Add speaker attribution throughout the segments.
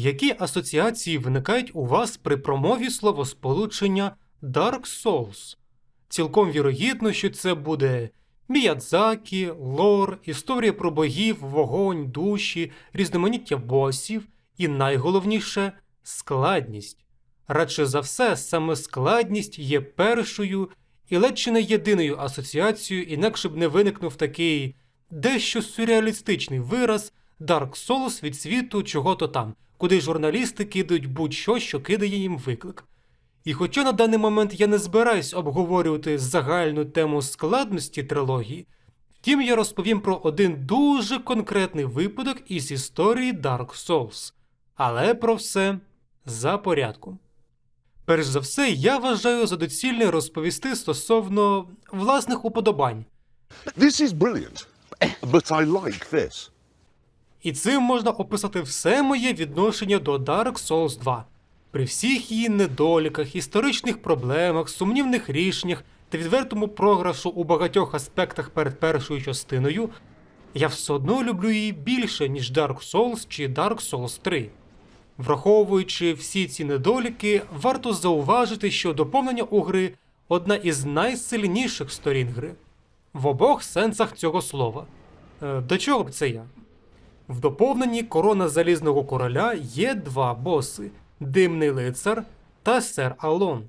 Speaker 1: Які асоціації виникають у вас при промові словосполучення Dark Souls? Цілком вірогідно, що це буде Міядзакі, лор, історія про богів, вогонь, душі, різноманіття босів і найголовніше складність. Радше за все, саме складність є першою і ледь чи не єдиною асоціацією, інакше б не виникнув такий дещо сюрреалістичний вираз Dark Souls від світу чого-то там, куди журналісти кидають будь-що, що кидає їм виклик. І хоча на даний момент я не збираюсь обговорювати загальну тему складності трилогії, втім я розповім про один дуже конкретний випадок із історії Dark Souls. Але про все за порядком. Перш за все, я вважаю за доцільне розповісти стосовно власних уподобань.
Speaker 2: This is brilliant, but I like this.
Speaker 1: І цим можна описати все моє відношення до Dark Souls 2. При всіх її недоліках, історичних проблемах, сумнівних рішеннях та відвертому програшу у багатьох аспектах перед першою частиною, я все одно люблю її більше, ніж Dark Souls чи Dark Souls 3. Враховуючи всі ці недоліки, варто зауважити, що доповнення у гри одна із найсильніших сторін гри. В обох сенсах цього слова. Е, До чого б це я? В доповненні корона Залізного короля є два боси Димний лицар та Сер Алон.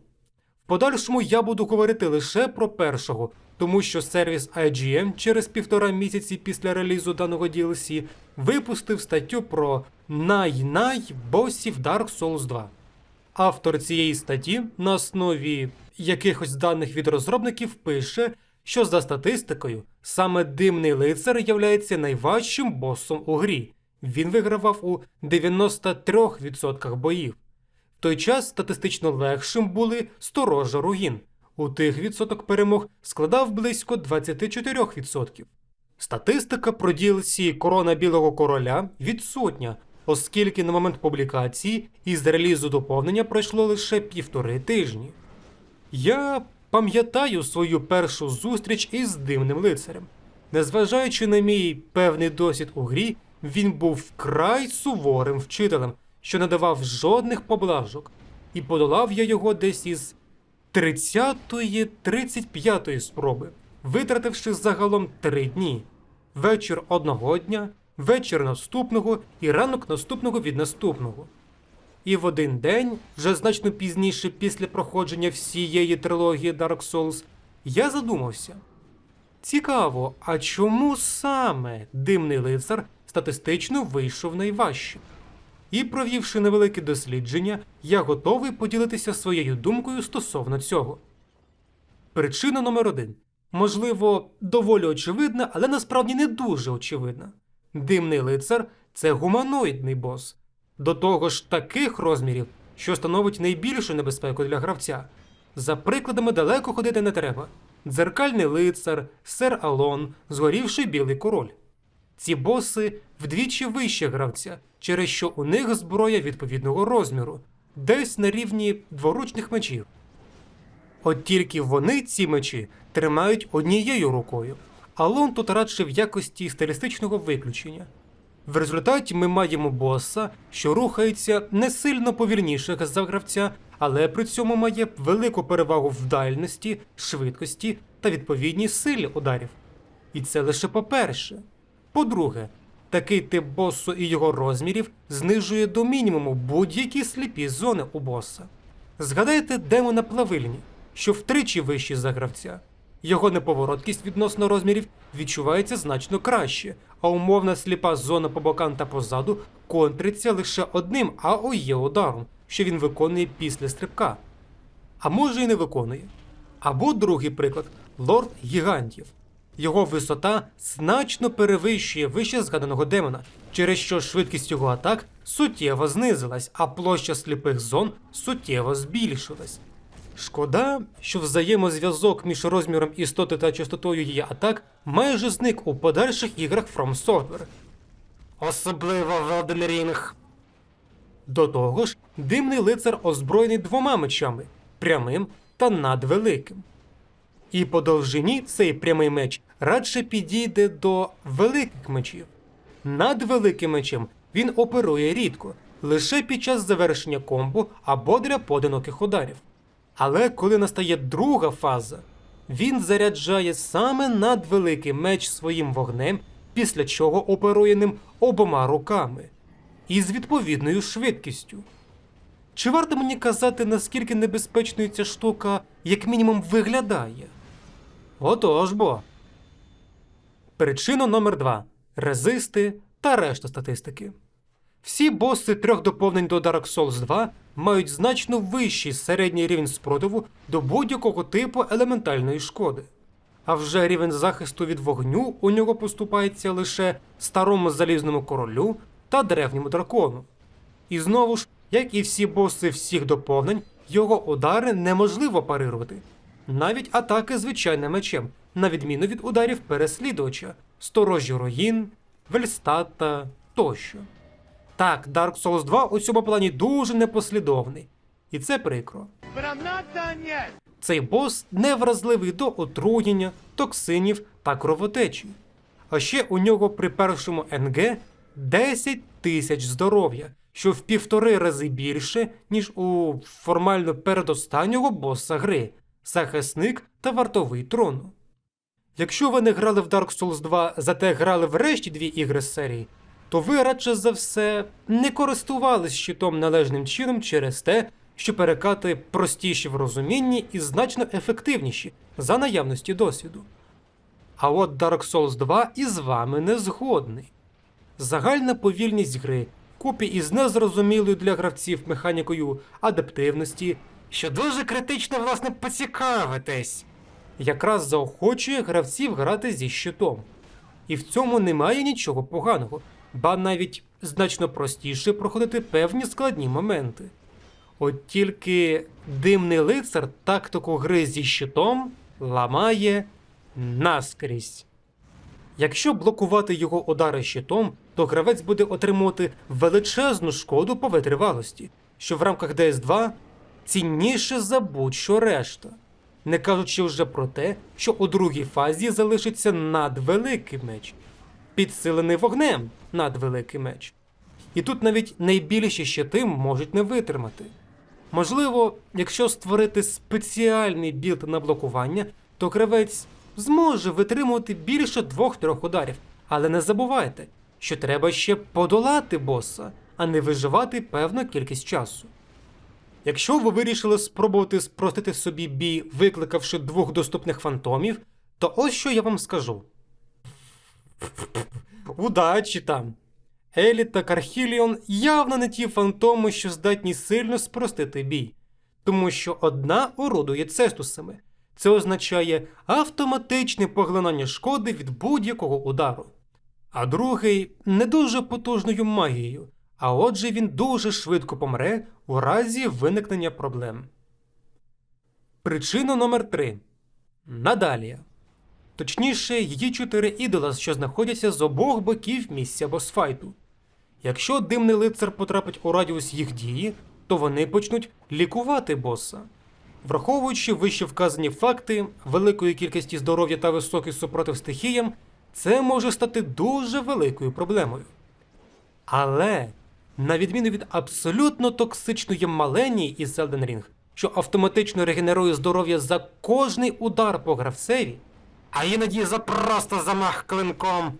Speaker 1: В подальшому я буду говорити лише про першого, тому що сервіс IGM через півтора місяці після релізу даного DLC випустив статтю про най-най босів Dark Souls 2. Автор цієї статті на основі якихось даних від розробників пише, що за статистикою саме димний лицар являється найважчим босом у грі. Він вигравав у 93% боїв. В той час статистично легшим були сторожа руїн. У тих відсоток перемог складав близько 24%. Статистика про DLC Корона Білого Короля відсутня, оскільки на момент публікації із релізу доповнення пройшло лише півтори тижні. Я пам'ятаю свою першу зустріч із дивним лицарем. Незважаючи на мій певний досвід у грі, він був вкрай суворим вчителем, що не давав жодних поблажок, і подолав я його десь із 30-ї 35-ї спроби, витративши загалом три дні: вечір одного дня, вечір наступного і ранок наступного від наступного. І в один день, вже значно пізніше після проходження всієї трилогії Dark Souls, я задумався. Цікаво, а чому саме димний лицар статистично вийшов найважчим? І провівши невелике дослідження, я готовий поділитися своєю думкою стосовно цього. Причина номер один. Можливо, доволі очевидна, але насправді не дуже очевидна. Димний лицар це гуманоїдний бос. До того ж таких розмірів, що становить найбільшу небезпеку для гравця. За прикладами далеко ходити не треба. Дзеркальний лицар, сер Алон, згорівший білий король. Ці боси вдвічі вище гравця, через що у них зброя відповідного розміру, десь на рівні дворучних мечів. От тільки вони ці мечі тримають однією рукою, а лон тут радше в якості стилістичного виключення. В результаті ми маємо боса, що рухається не сильно повільніше за гравця, але при цьому має велику перевагу в дальності, швидкості та відповідній силі ударів. І це лише по-перше. По-друге, такий тип босу і його розмірів знижує до мінімуму будь-які сліпі зони у боса. Згадайте демона плавильні, що втричі вищий за гравця. Його неповороткість відносно розмірів відчувається значно краще, а умовна сліпа зона по бокам та позаду контриться лише одним АОЄ ударом, що він виконує після стрибка. А може і не виконує. Або другий приклад лорд гігантів. Його висота значно перевищує вище згаданого демона, через що швидкість його атак суттєво знизилась, а площа сліпих зон суттєво збільшилась. Шкода, що взаємозв'язок між розміром істоти та частотою її атак майже зник у подальших іграх From Software. Особливо в Elden Ring. До того ж, димний лицар озброєний двома мечами прямим та надвеликим. І по довжині цей прямий меч радше підійде до великих мечів. Над великим мечем він оперує рідко, лише під час завершення комбо або для поодиноких ударів. Але коли настає друга фаза, він заряджає саме надвеликий меч своїм вогнем, після чого оперує ним обома руками і з відповідною швидкістю. Чи варто мені казати, наскільки небезпечною ця штука, як мінімум, виглядає? Отож бо. Причина номер 2 резисти та решта статистики. Всі боси трьох доповнень до Dark Souls 2 мають значно вищий середній рівень спротиву до будь-якого типу елементальної шкоди. А вже рівень захисту від вогню у нього поступається лише старому залізному королю та древньому дракону. І знову ж, як і всі боси всіх доповнень, його удари неможливо парирувати. Навіть атаки звичайним мечем, на відміну від ударів переслідувача, сторожі руїн, Вельстата тощо. Так, Dark Souls 2 у цьому плані дуже непослідовний, і це прикро. Цей бос невразливий до отруєння, токсинів та кровотечі. А ще у нього при першому НГ 10 тисяч здоров'я, що в півтори рази більше, ніж у формально передостаннього боса гри захисник та вартовий трону. Якщо ви не грали в Dark Souls 2, зате грали в решті дві ігри з серії, то ви радше за все не користувались щитом належним чином через те, що перекати простіші в розумінні і значно ефективніші за наявності досвіду. А от Dark Souls 2 із вами не згодний. Загальна повільність гри купі із незрозумілою для гравців механікою адаптивності, що дуже критично власне поцікавитись, якраз заохочує гравців грати зі щитом. І в цьому немає нічого поганого, ба навіть значно простіше проходити певні складні моменти. От тільки димний лицар тактику гри зі щитом ламає наскрізь. Якщо блокувати його удари щитом, то гравець буде отримувати величезну шкоду по витривалості, що в рамках DS2 цінніше за будь-що решта. Не кажучи вже про те, що у другій фазі залишиться надвеликий меч, підсилений вогнем надвеликий меч. І тут навіть найбільші щити можуть не витримати. Можливо, якщо створити спеціальний білд на блокування, то гравець зможе витримувати більше двох-трьох ударів. Але не забувайте, що треба ще подолати боса, а не виживати певну кількість часу. Якщо ви вирішили спробувати спростити собі бій, викликавши двох доступних фантомів, то ось що я вам скажу. Удачі там! Елі та Кархіліон явно не ті фантоми, що здатні сильно спростити бій, тому що одна орудує цестусами. Це означає автоматичне поглинання шкоди від будь-якого удару. А другий не дуже потужною магією, а отже він дуже швидко помре у разі виникнення проблем. Причина номер 3 Надалія. Точніше, її чотири ідола, що знаходяться з обох боків місця босфайту. Якщо димний лицар потрапить у радіус їх дії, то вони почнуть лікувати боса. Враховуючи вище вказані факти, великої кількості здоров'я та високий супротив стихіям, це може стати дуже великою проблемою. Але, на відміну від абсолютно токсичної маленії із Elden Ring, що автоматично регенерує здоров'я за кожний удар по гравцеві, а іноді за просто замах клинком.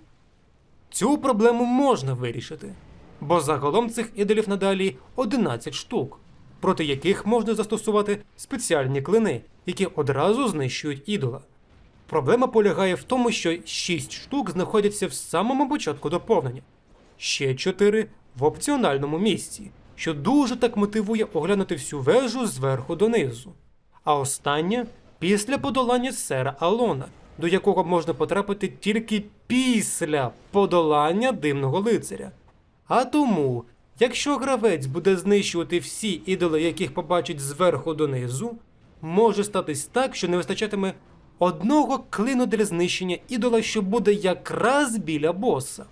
Speaker 1: Цю проблему можна вирішити, бо загалом цих ідолів надалі 11 штук, проти яких можна застосувати спеціальні клини, які одразу знищують ідола. Проблема полягає в тому, що 6 штук знаходяться в самому початку доповнення, ще 4 в опціональному місці, що дуже так мотивує оглянути всю вежу зверху донизу. А остання після подолання сера Алона, до якого можна потрапити тільки після подолання димного лицаря. А тому, якщо гравець буде знищувати всі ідоли, яких побачить зверху донизу, може статись так, що не вистачатиме одного клину для знищення ідола, що буде якраз біля боса.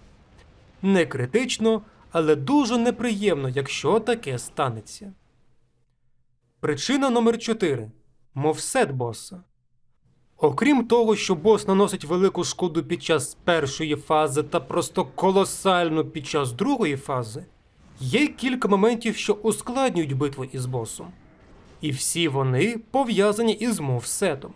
Speaker 1: Не критично, але дуже неприємно, якщо таке станеться. Причина номер 4 Мовсет боса. Окрім того, що бос наносить велику шкоду під час першої фази та просто колосальну під час другої фази, є кілька моментів, що ускладнюють битву із босом. І всі вони пов'язані із мовсетом.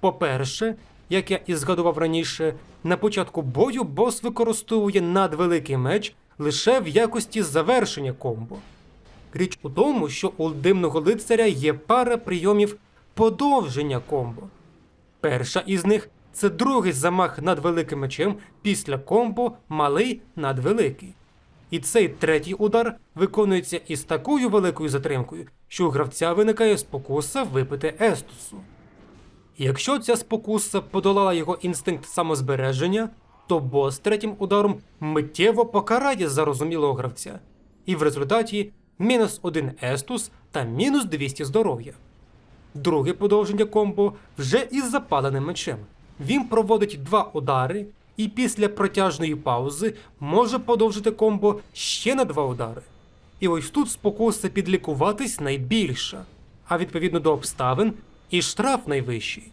Speaker 1: По-перше, як я і згадував раніше, на початку бою бос використовує надвеликий меч лише в якості завершення комбо. Річ у тому, що у димного лицаря є пара прийомів подовження комбо. Перша із них це другий замах над великим мечем після комбо малий над великий. І цей третій удар виконується із такою великою затримкою, що у гравця виникає спокуса випити естусу. Якщо ця спокуса подолала його інстинкт самозбереження, то бос третім ударом миттєво покарає зарозумілого гравця, і в результаті мінус 1 естус та мінус 200 здоров'я. Друге подовження комбо вже із запаленим мечем. Він проводить два удари і після протяжної паузи може подовжити комбо ще на два удари. І ось тут спокуса підлікуватись найбільша, а відповідно до обставин і штраф найвищий.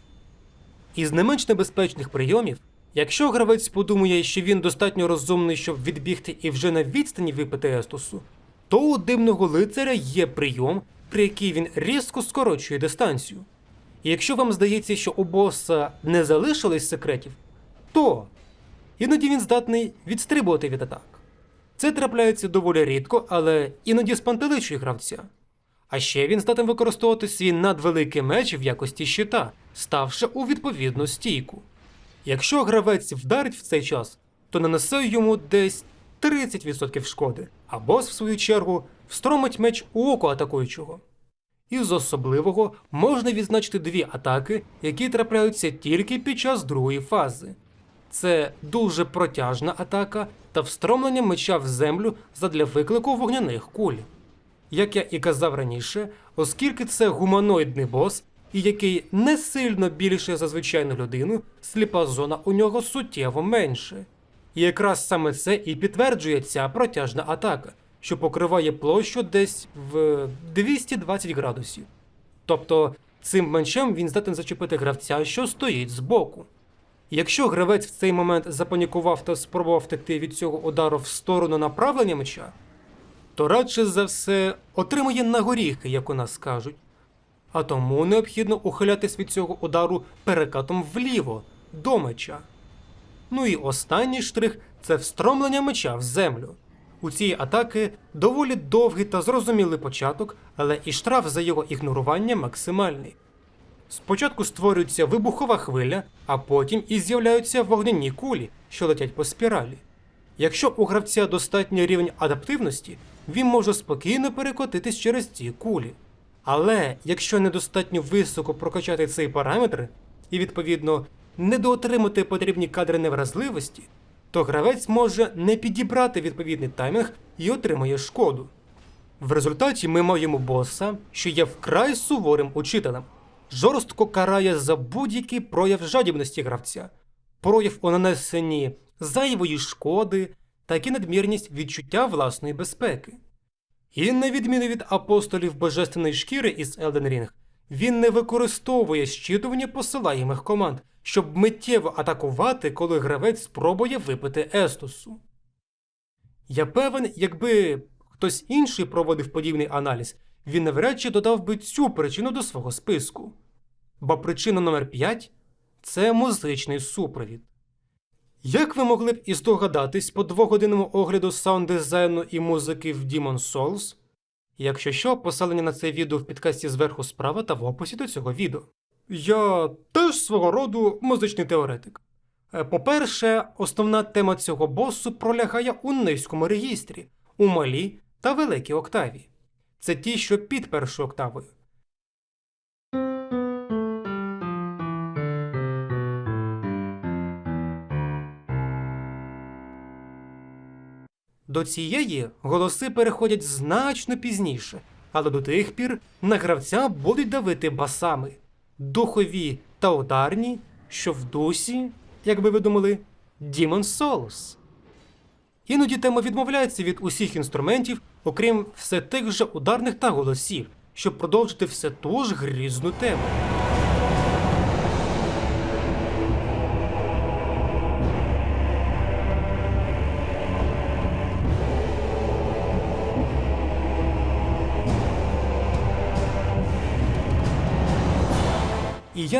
Speaker 1: Із не менш небезпечних прийомів, якщо гравець подумає, що він достатньо розумний, щоб відбігти і вже на відстані випити естусу, то у дивного лицаря є прийом, при який він різко скорочує дистанцію. І якщо вам здається, що у боса не залишилось секретів, то іноді він здатний відстрибувати від атак. Це трапляється доволі рідко, але іноді спантеличує гравця. А ще він здатен використовувати свій надвеликий меч в якості щита, ставши у відповідну стійку. Якщо гравець вдарить в цей час, то нанесе йому десь 30% шкоди, а бос, в свою чергу, встромить меч у око атакуючого. Із особливого можна відзначити дві атаки, які трапляються тільки під час другої фази. Це дуже протяжна атака та встромлення меча в землю задля виклику вогняних куль. Як я і казав раніше, оскільки це гуманоїдний бос, і який не сильно більше за звичайну людину, сліпа зона у нього суттєво менше. І якраз саме це і підтверджує ця протяжна атака, що покриває площу десь в 220 градусів. Тобто цим мечем він здатен зачепити гравця, що стоїть збоку. Якщо гравець в цей момент запанікував та спробував втекти від цього удару в сторону направлення меча, то радше за все отримує на горіхи, як у нас кажуть. А тому необхідно ухилятись від цього удару перекатом вліво, до меча. Ну і останній штрих це встромлення меча в землю. У цієї атаки доволі довгий та зрозумілий початок, але і штраф за його ігнорування максимальний. Спочатку створюється вибухова хвиля, а потім і з'являються вогняні кулі, що летять по спіралі. Якщо у гравця достатній рівень адаптивності, він може спокійно перекотитись через ці кулі. Але якщо недостатньо високо прокачати цей параметр і, відповідно, недоотримати потрібні кадри невразливості, то гравець може не підібрати відповідний таймінг і отримує шкоду. В результаті ми маємо боса, що є вкрай суворим учителем, жорстко карає за будь-який прояв жадібності гравця, прояв у нанесенні зайвої шкоди та як і надмірність відчуття власної безпеки. І на відміну від апостолів божественної шкіри із Elden Ring, він не використовує щитування посилаємих команд, щоб миттєво атакувати, коли гравець спробує випити Естусу. Я певен, якби хтось інший проводив подібний аналіз, він навряд чи додав би цю причину до свого списку. Бо причина номер 5 це музичний супровід. Як ви могли б і здогадатись по двогодинному огляду саунд-дизайну і музики в Demon Souls? Якщо що, посилання на це відео в підкасті зверху справа та в описі до цього відео. Я теж свого роду музичний теоретик. Е, По-перше, основна тема цього босу пролягає у низькому регістрі, у малій та великій октаві. Це ті, що під першою октавою. До цієї голоси переходять значно пізніше, але до тих пір на гравця будуть давити басами, духові та ударні, що в дусі, як би ви думали, Demon Souls. Іноді тема відмовляється від усіх інструментів, окрім все тих же ударних та голосів, щоб продовжити все ту ж грізну тему.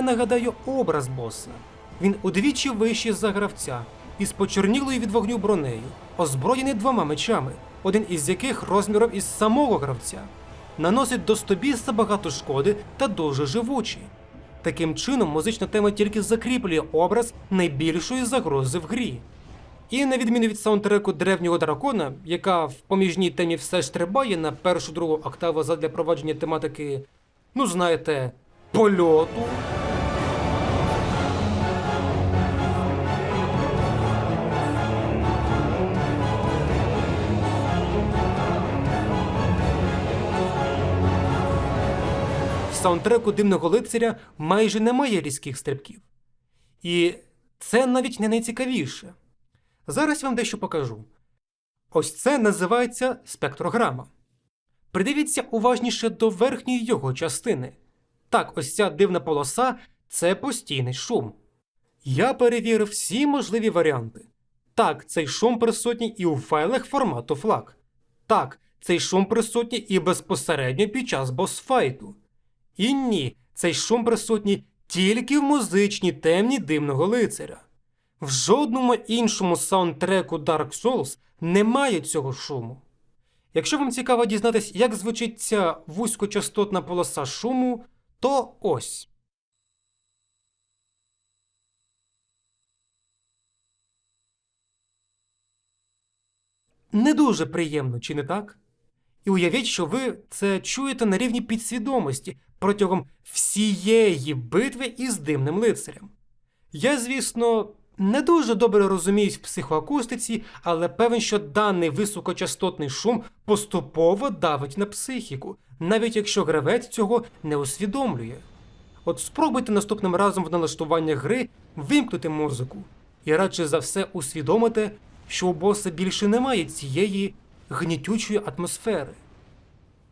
Speaker 1: Нагадаю образ боса. Він удвічі вищий за гравця, із почорнілою від вогню бронею, озброєний двома мечами, один із яких розміром із самого гравця, наносить до стобіса багато шкоди та дуже живучий. Таким чином, музична тема тільки закріплює образ найбільшої загрози в грі. І на відміну від саундтреку древнього дракона, яка в поміжній темі все ж стрибає на першу другу октаву задля провадження тематики, ну знаєте, польоту. Саундтреку дивного лицаря майже немає різких стрибків. І це навіть не найцікавіше. Зараз я вам дещо покажу. Ось це називається спектрограма. Придивіться уважніше до верхньої його частини. Так, ось ця дивна полоса це постійний шум. Я перевірив всі можливі варіанти. Так, цей шум присутній і у файлах формату FLAC. Так, цей шум присутній і безпосередньо під час босфайту. І ні, цей шум присутній тільки в музичній темні дивного лицаря. В жодному іншому саундтреку Dark Souls немає цього шуму. Якщо вам цікаво дізнатись, як звучить ця вузькочастотна полоса шуму, то ось. Не дуже приємно, чи не так? І уявіть, що ви це чуєте на рівні підсвідомості протягом всієї битви із дивним лицарем. Я, звісно, не дуже добре розуміюсь в психоакустиці, але певен, що даний високочастотний шум поступово давить на психіку, навіть якщо гравець цього не усвідомлює. От спробуйте наступним разом в налаштуваннях гри вимкнути музику, і радше за все усвідомите, що у боса більше немає цієї гнітючої атмосфери.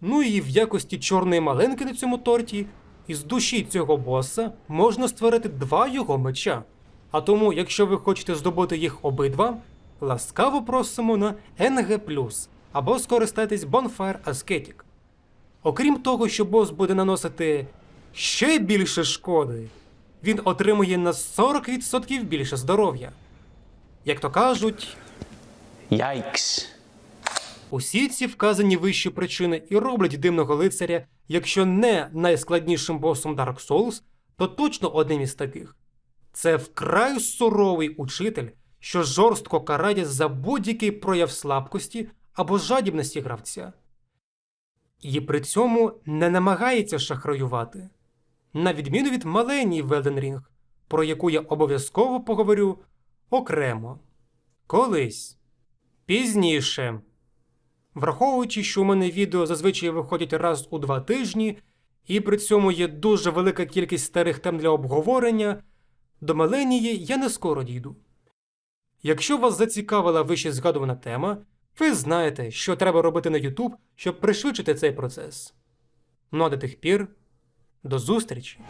Speaker 1: Ну і в якості чорної малинки на цьому торті, із душі цього боса можна створити два його меча. А тому, якщо ви хочете здобути їх обидва, ласкаво просимо на NG+, або скористайтесь Bonfire Ascetic. Окрім того, що бос буде наносити ще більше шкоди, він отримує на 40% більше здоров'я. Як то кажуть,
Speaker 3: Yikes.
Speaker 1: Усі ці вказані вищі причини і роблять дивного лицаря, якщо не найскладнішим босом Dark Souls, то точно одним із таких. Це вкрай суровий учитель, що жорстко карає за будь-який прояв слабкості або жадібності гравця. І при цьому не намагається шахраювати, на відміну від Маленії в Elden про яку я обов'язково поговорю окремо. Колись. Пізніше. Враховуючи, що у мене відео зазвичай виходять раз у два тижні, і при цьому є дуже велика кількість старих тем для обговорення, до Меленії я не скоро дійду. Якщо вас зацікавила вище згадувана тема, ви знаєте, що треба робити на YouTube, щоб пришвидшити цей процес. Ну а до тих пір, до зустрічі!